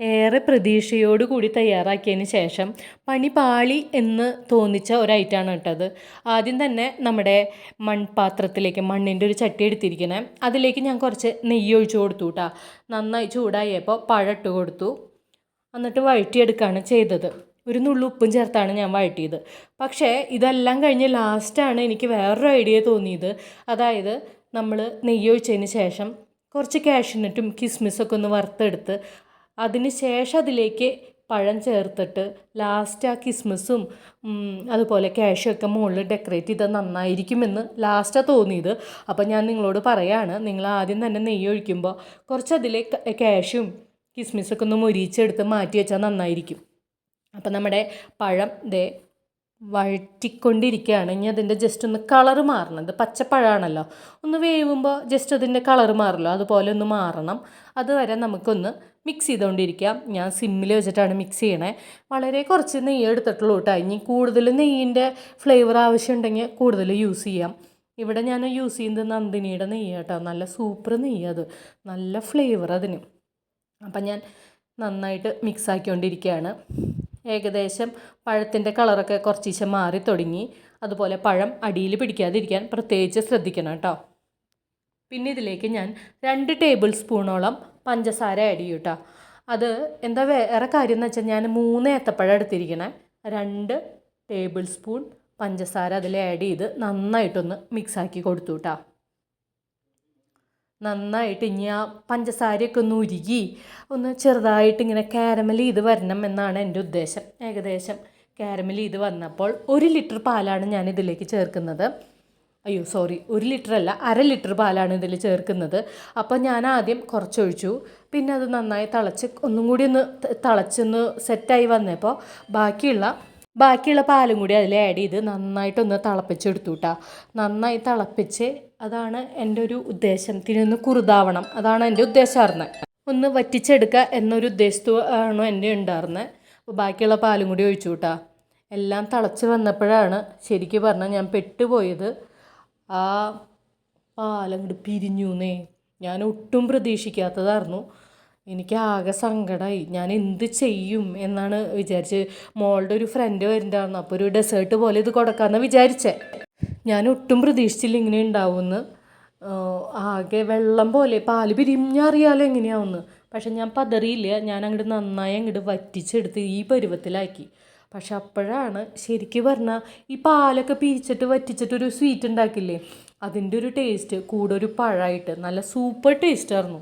ഏറെ പ്രതീക്ഷയോടുകൂടി തയ്യാറാക്കിയതിന് ശേഷം പണി പാളി എന്ന് തോന്നിച്ച ഒരു ഐറ്റമാണ് കേട്ടത് ആദ്യം തന്നെ നമ്മുടെ മൺപാത്രത്തിലേക്ക് മണ്ണിന്റെ ഒരു ചട്ടി എടുത്തിരിക്കണേ അതിലേക്ക് ഞാൻ കുറച്ച് നെയ്യ് ഒഴിച്ചു കൊടുത്തു കേട്ടോ. നന്നായി ചൂടായപ്പോൾ പഴട്ട് കൊടുത്തു. എന്നിട്ട് വഴറ്റിയെടുക്കുകയാണ് ചെയ്തത്. ഒരു നുള്ളു ഉപ്പും ചേർത്താണ് ഞാൻ വഴറ്റിയത്. പക്ഷേ ഇതെല്ലാം കഴിഞ്ഞ് ലാസ്റ്റാണ് എനിക്ക് വേറൊരു ഐഡിയ തോന്നിയത്. അതായത് നമ്മൾ നെയ്യ് ഒഴിച്ചതിന് ശേഷം കുറച്ച് കാഷ്യൂനട്ടും കിസ്മിസൊക്കെ ഒന്ന് വറുത്തെടുത്ത് അതിന് ശേഷം അതിലേക്ക് പഴം ചേർത്തിട്ട് ലാസ്റ്റ് ആ കിസ്മിസും അതുപോലെ ക്യാഷൊക്കെ മുകളിൽ ഡെക്കറേറ്റ് ചെയ്താൽ നന്നായിരിക്കുമെന്ന് ലാസ്റ്റാണ് തോന്നിയത്. അപ്പോൾ ഞാൻ നിങ്ങളോട് പറയാണ് നിങ്ങൾ ആദ്യം തന്നെ നെയ്യ് ഒഴിക്കുമ്പോൾ കുറച്ച് അതിലേക്ക് ക്യാഷും കിസ്മിസൊക്കെ ഒന്ന് മുരിച്ചെടുത്ത് മാറ്റി വെച്ചാൽ നന്നായിരിക്കും. അപ്പം നമ്മുടെ പഴം ദേ വഴറ്റിക്കൊണ്ടിരിക്കുകയാണ്. ഇനി അതിന്റെ ജസ്റ്റ് ഒന്ന് കളറ് മാറണം. ഇത് പച്ചപ്പഴമാണല്ലോ ഒന്ന് വേവുമ്പോൾ ജസ്റ്റ് അതിന്റെ കളറ് മാറല്ലോ. അതുപോലെ ഒന്ന് മാറണം. അതുവരെ നമുക്കൊന്ന് മിക്സ് ചെയ്തുകൊണ്ടിരിക്കാം. ഞാൻ സിമ്മിൽ വെച്ചിട്ടാണ് മിക്സ് ചെയ്യണേ. വളരെ കുറച്ച് നെയ്യ് എടുത്തിട്ടുള്ളൂ കേട്ടോ. ഇനി കൂടുതൽ നെയ്യിന്റെ ഫ്ലേവർ ആവശ്യമുണ്ടെങ്കിൽ കൂടുതൽ യൂസ് ചെയ്യാം. ഇവിടെ ഞാൻ യൂസ് ചെയ്യുന്നത് നന്ദിനിയുടെ നെയ്യ് കേട്ടോ. നല്ല സൂപ്പർ നെയ്യ് അത്. നല്ല ഫ്ലേവർ അതിന്. അപ്പം ഞാൻ നന്നായിട്ട് മിക്സ് ആക്കിക്കൊണ്ടിരിക്കുകയാണ്. ഏകദേശം പഴത്തിന്റെ കളറൊക്കെ കുറച്ചീശെ മാറി തുടങ്ങി. അതുപോലെ പഴം അടിയിൽ പിടിക്കാതിരിക്കാൻ പ്രത്യേകിച്ച് ശ്രദ്ധിക്കണം കേട്ടോ. പിന്നെ ഇതിലേക്ക് ഞാൻ രണ്ട് ടേബിൾ സ്പൂണോളം പഞ്ചസാര ആഡ് ചെയ്യും കേട്ടോ. അത് എന്താ വേറെ കാര്യം എന്ന് വെച്ചാൽ ഞാൻ മൂന്ന് ഏത്തപ്പഴം എടുത്തിരിക്കണേ. രണ്ട് ടേബിൾ സ്പൂൺ പഞ്ചസാര അതിൽ ആഡ് ചെയ്ത് നന്നായിട്ടൊന്ന് മിക്സാക്കി കൊടുത്തു കേട്ടോ. നന്നായിട്ട് ഇനി ആ പഞ്ചസാരയൊക്കെ ഒന്ന് ഉരുകി ഒന്ന് ചെറുതായിട്ട് ഇങ്ങനെ കാരമൽ ഇത് വരണം എന്നാണ് എന്റെ ഉദ്ദേശം. ഏകദേശം കാരമൽ ഇത് വന്നപ്പോൾ ഒരു ലിറ്റർ പാലാണ് ഞാൻ ഇതിലേക്ക് ചേർക്കുന്നത്. അയ്യോ സോറി ഒരു ലിറ്റർ അല്ല അര ലിറ്റർ പാലാണ് ഇതിൽ ചേർക്കുന്നത്. അപ്പോൾ ഞാൻ ആദ്യം കുറച്ചൊഴിച്ചു. പിന്നെ അത് നന്നായി തിളച്ച് ഒന്നും കൂടി ഒന്ന് തിളച്ചൊന്ന് സെറ്റായി വന്നപ്പോൾ ബാക്കിയുള്ള ബാക്കിയുള്ള പാലും കൂടി അതിൽ ആഡ് ചെയ്ത് നന്നായിട്ടൊന്ന് തിളപ്പിച്ചെടുത്തു കേട്ടോ നന്നായി തിളപ്പിച്ച് അതാണ് എന്റെ ഒരു ഉദ്ദേശം. തിരിയൊന്ന് കുറുതാവണം. അതാണ് എന്റെ ഉദ്ദേശമായിരുന്നത് ഒന്ന് വറ്റിച്ചെടുക്കുക എന്നൊരു ഉദ്ദേശത്തു ആണ് എന്റെ ഉണ്ടായിരുന്നത് അപ്പോൾ ബാക്കിയുള്ള പാലും കൂടി ഒഴിച്ചു കേട്ടോ എല്ലാം തിളച്ച് വന്നപ്പോഴാണ് ശരിക്കും പറഞ്ഞാൽ ഞാൻ പെട്ടുപോയത്. ആ പാലങ്ങോട്ട് പിരിഞ്ഞുന്നേ. ഞാൻ ഒട്ടും പ്രതീക്ഷിക്കാത്തതായിരുന്നു. എനിക്ക് ആകെ സങ്കടമായി ഞാൻ എന്ത് ചെയ്യും എന്നാണ് വിചാരിച്ച് മോളുടെ ഒരു ഫ്രണ്ട് വരുന്നുണ്ടായിരുന്നു. അപ്പോൾ ഒരു ഡെസേർട്ട് പോലെ ഇത് കൊടുക്കാമെന്ന് വിചാരിച്ചേ. ഞാൻ ഒട്ടും പ്രതീക്ഷിച്ചില്ല ഇങ്ങനെ ഉണ്ടാവുമെന്ന്. ആകെ വെള്ളം പോലെ പാൽ പിരിഞ്ഞറിയാലോ എങ്ങനെയാവുമെന്ന്. പക്ഷെ ഞാൻ പതറിയില്ല. ഞാൻ അങ്ങോട്ട് നന്നായി അങ്ങോട്ട് വറ്റിച്ചെടുത്ത് ഈ പരുവത്തിലാക്കി. പക്ഷെ അപ്പോഴാണ് ശരിക്കും പറഞ്ഞാൽ ഈ പാലൊക്കെ പിരിച്ചിട്ട് വറ്റിച്ചിട്ടൊരു സ്വീറ്റ് ഉണ്ടാക്കില്ലേ? അതിന്റെ ഒരു ടേസ്റ്റ് കൂടെ ഒരു പഴമായിട്ട് നല്ല സൂപ്പർ ടേസ്റ്റായിരുന്നു